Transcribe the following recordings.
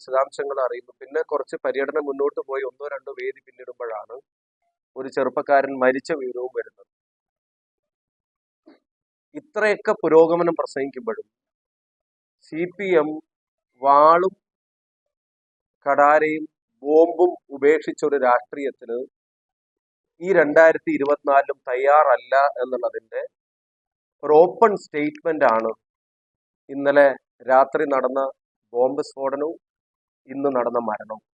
വിശദാംശങ്ങൾ അറിയുന്നു. പിന്നെ കുറച്ച് പര്യടനം മുന്നോട്ട് പോയി ഒന്നോ രണ്ടോ വേദി പിന്നിടുമ്പോഴാണ് ഒരു ചെറുപ്പക്കാരൻ മരിച്ച വിവരവും വരുന്നത്. ഇത്രയൊക്കെ പുരോഗമനം പ്രസംഗിക്കുമ്പോഴും സി പി എം വാളും കടാരയും ബോംബും ഉപേക്ഷിച്ച ഒരു രാഷ്ട്രീയത്തിന് ഈ രണ്ടായിരത്തി ഇരുപത്തിനാലിലും തയ്യാറല്ല എന്നുള്ളതിന്റെ ഒരു ഓപ്പൺ സ്റ്റേറ്റ്മെന്റ് ആണ് ഇന്നലെ രാത്രി നടന്ന ബോംബ് സ്ഫോടനവും ഇന്ന് നടന്ന മരണവും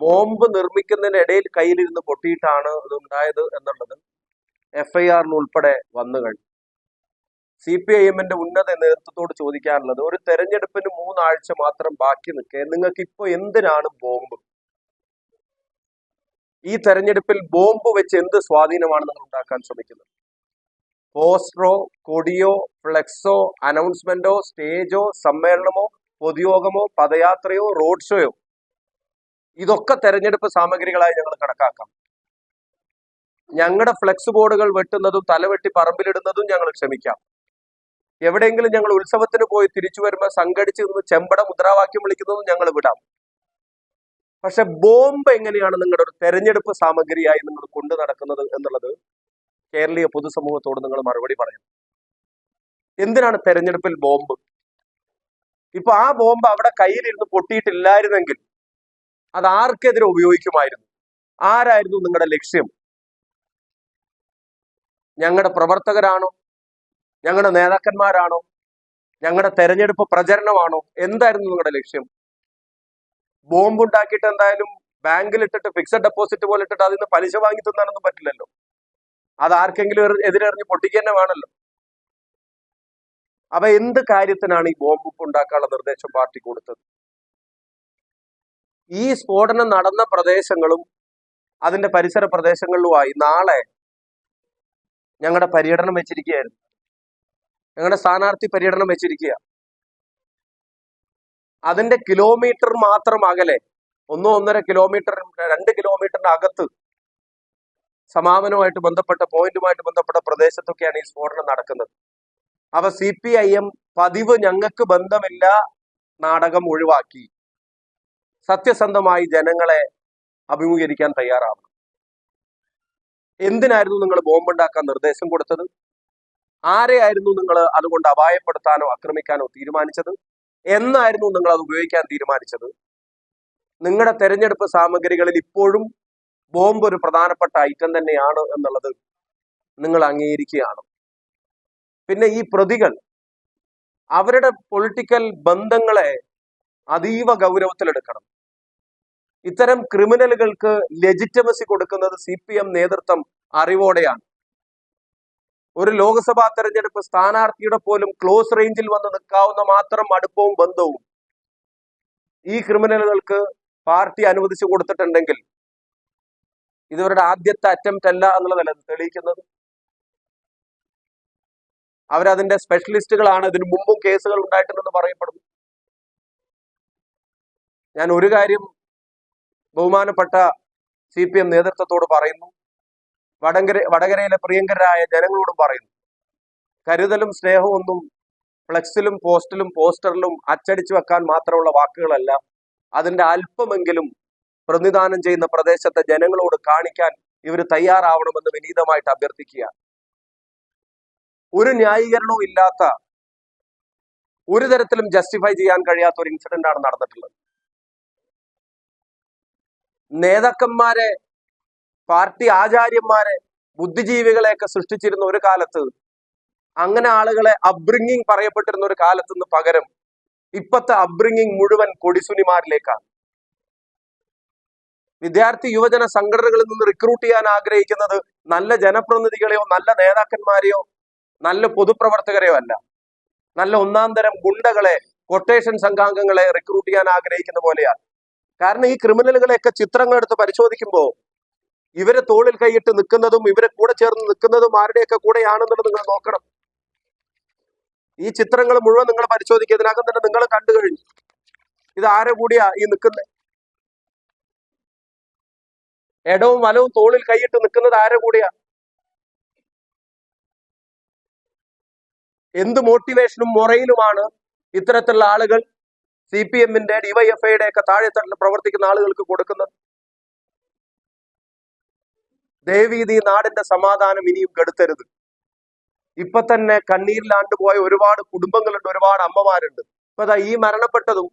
ബോംബ് നിർമ്മിക്കുന്നതിനിടയിൽ കയ്യിലിരുന്ന് പൊട്ടിയിട്ടാണ് ഇത് ഉണ്ടായത് എന്നുള്ളത് എഫ് ഐ വന്നു കഴിഞ്ഞു. സി പി ഐ എമ്മിന്റെ ഉന്നത നേതൃത്വത്തോട് ചോദിക്കാനുള്ളത് ഒരു തെരഞ്ഞെടുപ്പിന് മൂന്നാഴ്ച മാത്രം ബാക്കി നിൽക്കെ നിങ്ങൾക്ക് ഇപ്പൊ എന്തിനാണ് ബോംബ്? ഈ തെരഞ്ഞെടുപ്പിൽ ബോംബ് വെച്ച് എന്ത് സ്വാധീനമാണ് നിങ്ങൾ ഉണ്ടാക്കാൻ ശ്രമിക്കുന്നത്? പോസ്റ്ററോ കൊടിയോ ഫ്ലെക്സോ അനൗൺസ്മെന്റോ സ്റ്റേജോ സമ്മേളനമോ പൊതുയോഗമോ പദയാത്രയോ റോഡ് ഷോയോ ഇതൊക്കെ തെരഞ്ഞെടുപ്പ് സാമഗ്രികളായി ഞങ്ങൾ കണക്കാക്കാം. ഞങ്ങളുടെ ഫ്ലെക്സ് ബോർഡുകൾ വെട്ടുന്നതും തലവെട്ടി പറമ്പിലിടുന്നതും ഞങ്ങൾ ക്ഷമിക്കാം. എവിടെയെങ്കിലും ഞങ്ങൾ ഉത്സവത്തിന് പോയി തിരിച്ചു വരുമ്പോൾ സംഘടിച്ച് നിന്ന് ചെമ്പട മുദ്രാവാക്യം വിളിക്കുന്നതും ഞങ്ങൾ വിടാം. പക്ഷെ ബോംബ് എങ്ങനെയാണ് നിങ്ങളുടെ ഒരു തെരഞ്ഞെടുപ്പ് സാമഗ്രിയായി നിങ്ങൾ കൊണ്ടു നടക്കുന്നത് എന്നുള്ളത് കേരളീയ പൊതുസമൂഹത്തോട് നിങ്ങൾ മറുപടി പറയണം. എന്തിനാണ് തെരഞ്ഞെടുപ്പിൽ ബോംബ്? ഇപ്പൊ ആ ബോംബ് അവിടെ കയ്യിലിരുന്ന് പൊട്ടിയിട്ടില്ലായിരുന്നെങ്കിൽ അത് ആർക്കെതിരെ ഉപയോഗിക്കുമായിരുന്നു? ആരായിരുന്നു നിങ്ങളുടെ ലക്ഷ്യം? ഞങ്ങളുടെ പ്രവർത്തകരാണോ? ഞങ്ങളുടെ നേതാക്കന്മാരാണോ? ഞങ്ങളുടെ തെരഞ്ഞെടുപ്പ് പ്രചരണമാണോ? എന്തായിരുന്നു നിങ്ങളുടെ ലക്ഷ്യം? ബോംബ് ഉണ്ടാക്കിയിട്ട് എന്തായാലും ബാങ്കിൽ ഇട്ടിട്ട് ഫിക്സഡ് ഡെപ്പോസിറ്റ് പോലെ ഇട്ടിട്ട് അതിൽ നിന്ന് പലിശ വാങ്ങി തിന്നാനൊന്നും പറ്റില്ലല്ലോ. അത് ആർക്കെങ്കിലും എതിരെറിഞ്ഞ് പൊട്ടിക്കുക തന്നെ വേണമല്ലോ. അപ്പൊ എന്ത് കാര്യത്തിനാണ് ഈ ബോംബ് ഉണ്ടാക്കാനുള്ള നിർദ്ദേശം പാർട്ടി കൊടുത്തത്? ഈ സ്ഫോടനം നടന്ന പ്രദേശങ്ങളും അതിന്റെ പരിസര പ്രദേശങ്ങളിലുമായി നാളെ ഞങ്ങളുടെ പര്യടനം വെച്ചിരിക്കുകയായിരുന്നു ഞങ്ങളുടെ സ്ഥാനാർത്ഥി പര്യടനം വെച്ചിരിക്കുക അതിന്റെ കിലോമീറ്റർ മാത്രം അകലെ ഒന്നോ ഒന്നര കിലോമീറ്റർ രണ്ട് കിലോമീറ്ററിന്റെ അകത്ത് സമാപനവുമായിട്ട് ബന്ധപ്പെട്ട പോയിന്റുമായിട്ട് ബന്ധപ്പെട്ട പ്രദേശത്തൊക്കെയാണ് ഈ സ്ഫോടനം നടക്കുന്നത്. അവ സി പി ഐ എം പതിവ് ഞങ്ങൾക്ക് ബന്ധമില്ല നാടകം ഒഴിവാക്കി. സത്യസന്ധമായി ജനങ്ങളെ അഭിമുഖീകരിക്കാൻ തയ്യാറാവണം. എന്തിനായിരുന്നു നിങ്ങൾ ബോംബുണ്ടാക്കാൻ നിർദ്ദേശം കൊടുത്തത്? ആരെയായിരുന്നു നിങ്ങൾ അതുകൊണ്ട് അപായപ്പെടുത്താനോ ആക്രമിക്കാനോ തീരുമാനിച്ചത്? എന്നായിരുന്നു നിങ്ങൾ അത് ഉപയോഗിക്കാൻ തീരുമാനിച്ചത്? നിങ്ങളുടെ തെരഞ്ഞെടുപ്പ് സാമഗ്രികളിൽ ഇപ്പോഴും ബോംബ് ഒരു പ്രധാനപ്പെട്ട ഐറ്റം തന്നെയാണ് എന്നുള്ളത് നിങ്ങൾ അംഗീകരിക്കുകയാണ്. പിന്നെ ഈ പ്രതികൾ അവരുടെ പൊളിറ്റിക്കൽ ബന്ധങ്ങളെ അതീവ ഗൗരവത്തിലെടുക്കണം. ഇത്തരം ക്രിമിനലുകൾക്ക് ലെജിറ്റമസി കൊടുക്കുന്നത് സി പി എം നേതൃത്വം അറിവോടെയാണ്. ഒരു ലോക്സഭാ തെരഞ്ഞെടുപ്പ് സ്ഥാനാർത്ഥിയുടെ പോലും ക്ലോസ് റേഞ്ചിൽ വന്ന് നിൽക്കാവുന്ന മാത്രം അടുപ്പവും ബന്ധവും ഈ ക്രിമിനലുകൾക്ക് പാർട്ടി അനുവദിച്ചു കൊടുത്തിട്ടുണ്ടെങ്കിൽ ഇതവരുടെ ആദ്യത്തെ അറ്റംപ്റ്റ് അല്ല എന്നുള്ളതല്ല തെളിയിക്കുന്നത്? അവരതിന്റെ സ്പെഷ്യലിസ്റ്റുകളാണ് ഇതിനു മുമ്പും കേസുകൾ ഉണ്ടായിട്ടുണ്ടെന്ന് പറയപ്പെടുന്നു. ഞാൻ ഒരു കാര്യം ബഹുമാനപ്പെട്ട സി പി എം നേതൃത്വത്തോട് പറയുന്നു. വടകര വടകരയിലെ പ്രിയങ്കരായ ജനങ്ങളോടും പറയുന്നു. കരുതലും സ്നേഹവും ഒന്നും ഫ്ലെക്സിലും പോസ്റ്റിലും പോസ്റ്ററിലും അച്ചടിച്ചു വെക്കാൻ മാത്രമുള്ള വാക്കുകളല്ല. അതിന്റെ അല്പമെങ്കിലും പ്രതിദാനം ചെയ്യുന്ന പ്രദേശത്തെ ജനങ്ങളോട് കാണിക്കാൻ ഇവർ തയ്യാറാവണമെന്ന് വിനീതമായിട്ട് അഭ്യർത്ഥിക്കുക ഒരു ന്യായീകരണവും ഇല്ലാത്ത ഒരു തരത്തിലും ജസ്റ്റിഫൈ ചെയ്യാൻ കഴിയാത്ത ഒരു ഇൻസിഡന്റ് ആണ് നടന്നിട്ടുള്ളത്. നേതാക്കന്മാരെ പാർട്ടി ആചാര്യന്മാരെ ബുദ്ധിജീവികളെയൊക്കെ സൃഷ്ടിച്ചിരുന്ന ഒരു കാലത്ത് അങ്ങനെ ആളുകളെ അബ്രിങ്ങിങ് പറയപ്പെട്ടിരുന്ന ഒരു കാലത്ത് നിന്ന് പകരം ഇപ്പത്തെ അബ്രിംഗിങ് മുഴുവൻ കൊടിസുനിമാരിലേക്കാണ്. വിദ്യാർത്ഥി യുവജന സംഘടനകളിൽ നിന്ന് റിക്രൂട്ട് ചെയ്യാൻ ആഗ്രഹിക്കുന്നത് നല്ല ജനപ്രതിനിധികളെയോ നല്ല നേതാക്കന്മാരെയോ നല്ല പൊതുപ്രവർത്തകരെയോ അല്ല. നല്ല ഒന്നാം തരം ഗുണ്ടകളെ കൊട്ടേഷൻ സംഘാംഗങ്ങളെ റിക്രൂട്ട് ചെയ്യാൻ ആഗ്രഹിക്കുന്ന പോലെയാണ്. കാരണം ഈ ക്രിമിനലുകളെയൊക്കെ ചിത്രങ്ങൾ എടുത്ത് പരിശോധിക്കുമ്പോൾ ഇവരെ തോളിൽ കൈയിട്ട് നിൽക്കുന്നതും ഇവരെ കൂടെ ചേർന്ന് നിൽക്കുന്നതും ആരുടെയൊക്കെ കൂടെയാണെന്നുള്ളത് നിങ്ങൾ നോക്കണം. ഈ ചിത്രങ്ങൾ മുഴുവൻ നിങ്ങൾ പരിശോധിക്കുക ഇതിനകം തന്നെ നിങ്ങൾ കണ്ടു കഴിഞ്ഞു. ഇത് ആരെ കൂടിയാ ഈ നിൽക്കുന്നത് ഇടവും വലവും തോളിൽ കൈയിട്ട് നിൽക്കുന്നത് ആരെ കൂടിയാ? എന്ത് മോട്ടിവേഷനും മൊറയിലുമാണ് ഇത്തരത്തിലുള്ള ആളുകൾ സി പി എമ്മിന്റെ ഡിവൈഎഫ്ഐയുടെ ഒക്കെ താഴെത്തട്ടിൽ പ്രവർത്തിക്കുന്ന ആളുകൾക്ക് കൊടുക്കുന്നത്. ദേവീതി നാടിന്റെ സമാധാനം ഇനിയും കെടുത്തരുത്. ഇപ്പൊ തന്നെ കണ്ണീരിലാണ്ട് പോയ ഒരുപാട് കുടുംബങ്ങളുണ്ട് ഒരുപാട് അമ്മമാരുണ്ട്. ഇപ്പൊ അതാ ഈ മരണപ്പെട്ടതും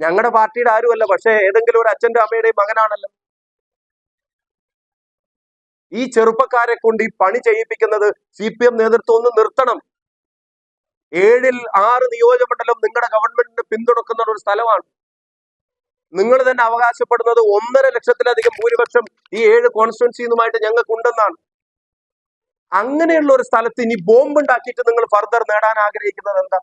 ഞങ്ങളുടെ പാർട്ടിയുടെ ആരുമല്ല പക്ഷേ ഏതെങ്കിലും ഒരു അച്ഛന്റെ അമ്മയുടെയും മകനാണല്ലോ. ഈ ചെറുപ്പക്കാരെ കൊണ്ട് ഈ പണി ചെയ്യിപ്പിക്കുന്നത് സി പി എം നേതൃത്വം ഒന്ന് നിർത്തണം. ഏഴിൽ ആറ് നിയോജകമണ്ഡലം നിങ്ങളുടെ ഗവൺമെന്റിന് പിന്തുണക്കുന്ന ഒരു സ്ഥലമാണ്. നിങ്ങൾ തന്നെ അവകാശപ്പെടുന്നത് ഒന്നര ലക്ഷത്തിലധികം ഭൂരിപക്ഷം ഈ ഏഴ് കോൺസ്റ്റിറ്റ്യൻസിന്നുമായിട്ട് ഞങ്ങൾക്ക് ഉണ്ടെന്നാണ് അങ്ങനെയുള്ള ഒരു സ്ഥലത്ത് ഇനി ബോംബ് ഉണ്ടാക്കിയിട്ട് നിങ്ങൾ ഫർദർ നേടാൻ ആഗ്രഹിക്കുന്നത് എന്താ?